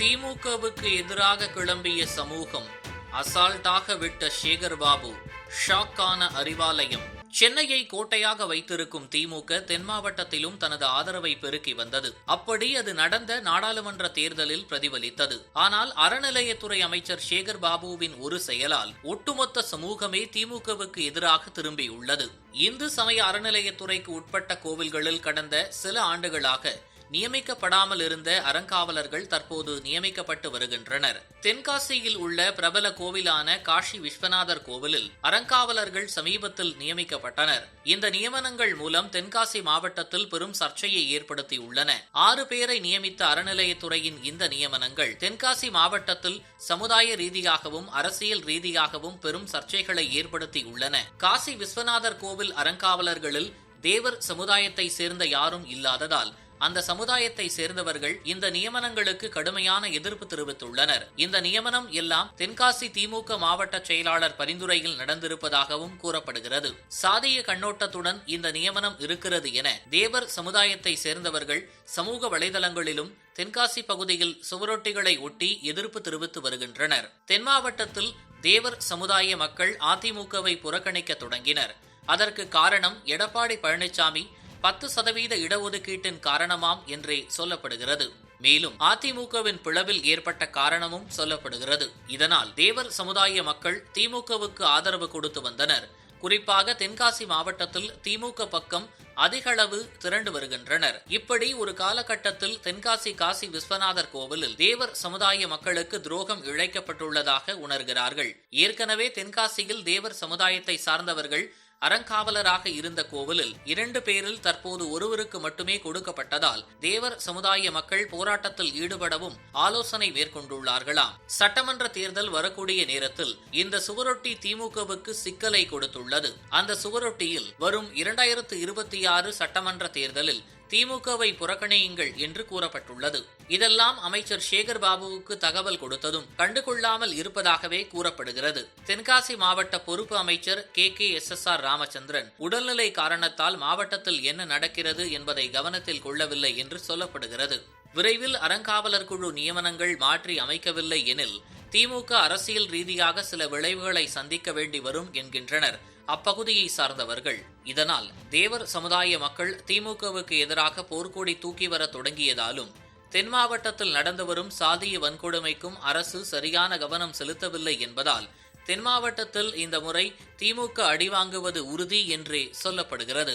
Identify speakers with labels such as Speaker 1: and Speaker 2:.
Speaker 1: திமுகவுக்கு எதிராக கிளம்பிய சமூகம் அசால்ட்டாக விட்ட சேகர் பாபு ஷாக்கான அறிவாலயம். சென்னையை கோட்டையாக வைத்திருக்கும் திமுக தென் மாவட்டத்திலும் தனது ஆதரவை பெருக்கி வந்தது. அப்படி அது நடந்த நாடாளுமன்ற தேர்தலில் பிரதிபலித்தது. ஆனால் அறநிலையத்துறை அமைச்சர் சேகர் பாபுவின் ஒரு செயலால் ஒட்டுமொத்த சமூகமே திமுகவுக்கு எதிராக திரும்பியுள்ளது. இந்து சமய அறநிலையத்துறைக்கு உட்பட்ட கோவில்களில் கடந்த சில ஆண்டுகளாக நியமிக்கப்படாமல் இருந்த அறங்காவலர்கள் தற்போது நியமிக்கப்பட்டு வருகின்றனர். தென்காசியில் உள்ள பிரபல கோவிலான காஷி விஸ்வநாதர் கோவிலில் அறங்காவலர்கள் சமீபத்தில் நியமிக்கப்பட்டனர். இந்த நியமனங்கள் மூலம் தென்காசி மாவட்டத்தில் பெரும் சர்ச்சையை ஏற்படுத்தியுள்ளன. ஆறு பேரை நியமித்த அறநிலையத்துறையின் இந்த நியமனங்கள் தென்காசி மாவட்டத்தில் சமுதாய ரீதியாகவும் அரசியல் ரீதியாகவும் பெரும் சர்ச்சைகளை ஏற்படுத்தியுள்ளன. காசி விஸ்வநாதர் கோவில் அறங்காவலர்களில் தேவர் சமுதாயத்தை சேர்ந்த யாரும் இல்லாததால் அந்த சமுதாயத்தை சேர்ந்தவர்கள் இந்த நியமனங்களுக்கு கடுமையான எதிர்ப்பு தெரிவித்துள்ளனர். இந்த நியமனம் எல்லாம் தென்காசி திமுக மாவட்ட செயலாளர் பரிந்துரையில் நடந்திருப்பதாகவும் கூறப்படுகிறது. சாதிய கண்ணோட்டத்துடன் இந்த நியமனம் இருக்கிறது என தேவர் சமுதாயத்தை சேர்ந்தவர்கள் சமூக வலைதளங்களிலும் தென்காசி பகுதியில் சுவரொட்டிகளை ஒட்டி எதிர்ப்பு தெரிவித்து வருகின்றனர். தென் மாவட்டத்தில் தேவர் சமுதாய மக்கள் அதிமுகவை புறக்கணிக்க தொடங்கினர். அதற்கு காரணம் எடப்பாடி பழனிசாமி பத்து சதவீத இடஒதுக்கீட்டின் காரணமாம் என்றே சொல்லப்படுகிறது. மேலும் அதிமுகவின் பிளவில் ஏற்பட்ட காரணமும் சொல்லப்படுகிறது. இதனால் தேவர் சமுதாய மக்கள் திமுகவுக்கு ஆதரவு கொடுத்து வந்தனர். குறிப்பாக தென்காசி மாவட்டத்தில் திமுக பக்கம் அதிகளவு திரண்டு வருகின்றனர். இப்படி ஒரு காலகட்டத்தில் தென்காசி காசி விஸ்வநாதர் கோவிலில் தேவர் சமுதாய மக்களுக்கு துரோகம் இழைக்கப்பட்டுள்ளதாக உணர்கிறார்கள். ஏற்கனவே தென்காசியில் தேவர் சமுதாயத்தை சார்ந்தவர்கள் அறங்காவலராக இருந்த கோவிலில் இரண்டு பேரில் தற்போது ஒருவருக்கு மட்டுமே கொடுக்கப்பட்டதால் தேவர் சமுதாய மக்கள் போராட்டத்தில் ஈடுபடவும் ஆலோசனை மேற்கொண்டுள்ளார்களாம். சட்டமன்ற தேர்தல் வரக்கூடிய நேரத்தில் இந்த சுவரொட்டி திமுகவுக்கு சிக்கலை கொடுத்துள்ளது. அந்த சுவரொட்டியில் வரும் இரண்டாயிரத்து இருபத்தி ஆறு சட்டமன்ற தேர்தலில் திமுகவை புறக்கணியுங்கள் என்று கூறப்பட்டுள்ளது. இதெல்லாம் அமைச்சர் சேகர் பாபுவுக்கு தகவல் கொடுத்ததும் கண்டுகொள்ளாமல் இருப்பதாகவே கூறப்படுகிறது. தென்காசி மாவட்ட பொறுப்பு அமைச்சர் K. K. S. S. R. Ramachandran உடல்நிலை காரணத்தால் மாவட்டத்தில் என்ன நடக்கிறது என்பதை கவனத்தில் கொள்ளவில்லை என்று சொல்லப்படுகிறது. விரைவில் அறங்காவலர் குழு நியமனங்கள் மாற்றி அமைக்கவில்லை எனில் திமுக அரசியல் ரீதியாக சில விளைவுகளை சந்திக்க வேண்டி வரும் என்கின்றனர். அப்பகுதியை சார்ந்தவர்கள். இதனால் தேவர் சமுதாய மக்கள் திமுகவுக்கு எதிராக போர்க்கொடி தூக்கி வர தொடங்கியதாலும் தென் மாவட்டத்தில் நடந்து வரும் சாதிய வன்கொடுமைக்கும் அரசு சரியான கவனம் செலுத்தவில்லை என்பதால் தென் மாவட்டத்தில் இந்த முறை திமுக அடிவாங்குவது உறுதி என்றே சொல்லப்படுகிறது.